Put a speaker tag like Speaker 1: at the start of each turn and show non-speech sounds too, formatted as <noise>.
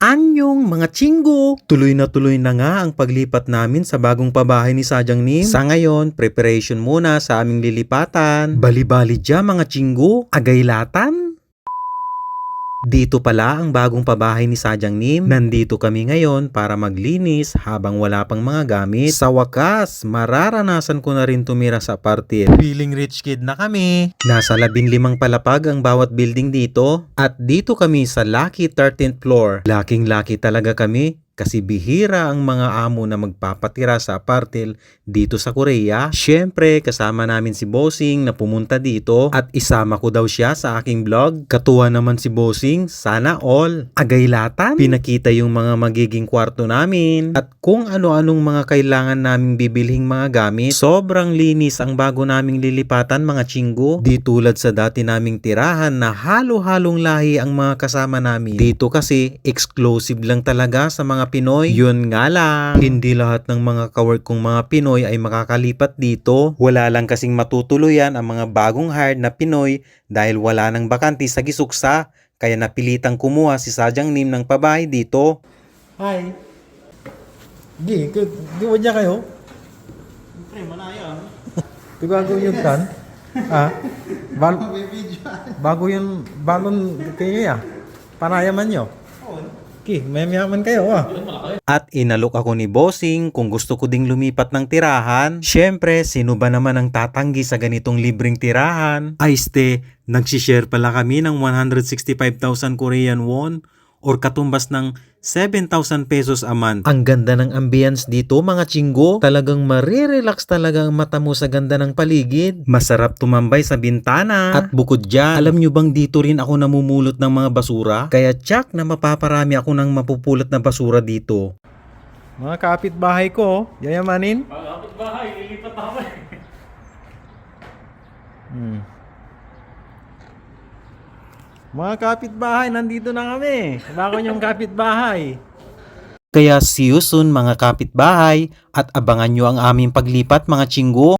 Speaker 1: Anyong mga chinggo! Tuloy na tuloy na nga ang paglipat namin sa bagong pabahay ni Sajang Nim. Sa ngayon, preparation muna sa aming lilipatan. Bali-bali dya mga chinggo, agaylatan. Dito pala ang bagong pabahay ni Sajang Nim. Nandito kami ngayon para maglinis habang wala pang mga gamit. Sa wakas, mararanasan ko na rin tumira sa apartment. Feeling rich kid na kami. Nasa labing limang palapag ang bawat building dito. At dito kami sa Lucky 13th floor. Laking lucky talaga kami kasi bihira ang mga amo na magpapatira sa apartel dito sa Korea. Siyempre, kasama namin si Bossing na pumunta dito at isama ko daw siya sa aking vlog. Katuwa naman si Bossing, sana all. Agaylatan, pinakita yung mga magiging kwarto namin at kung ano-anong mga kailangan naming bibilhing mga gamit. Sobrang linis ang bago naming lilipatan mga chinggo. Di tulad sa dati naming tirahan na halo-halong lahi ang mga kasama namin. Dito kasi exclusive lang talaga sa mga Pinoy. Yun nga lang, hindi lahat ng mga kawork kong mga Pinoy ay makakalipat dito. Wala lang kasing matutuluyan ang mga bagong hired na Pinoy dahil wala nang bakante sa gisuksa. Kaya napilitang kumuha si Sajang Nim ng pabahay dito.
Speaker 2: Hi. Di, di, mo dyan kayo?
Speaker 3: Pre, manayang. <laughs>
Speaker 2: Di bago yung kan? <laughs> Ah? Bal bago yung balon kayo ya? Panayaman nyo? Ki, may mayaman kayo ah.
Speaker 1: At inalok ako ni Bossing kung gusto ko ding lumipat ng tirahan. Siyempre, sino ba naman ang tatanggi sa ganitong libreng tirahan? Ay ste, nagsishare pala kami ng 165,000 Korean won or katumbas ng 7,000 pesos a month. Ang ganda ng ambience dito mga chinggo. Talagang marirelax talaga ang mata mo sa ganda ng paligid. Masarap tumambay sa bintana. At bukod dyan, alam nyo bang dito rin ako namumulot ng mga basura? Kaya tsak na mapaparami ako ng mapupulot na basura dito.
Speaker 2: Mga kapitbahay ko, yayamanin.
Speaker 3: Malapit bahay, lilipat na kami.
Speaker 2: Hmm. Mga kapitbahay, nandito na kami. Bago yung kapitbahay.
Speaker 1: Kaya see you soon mga kapitbahay at abangan nyo ang aming paglipat mga chinggo.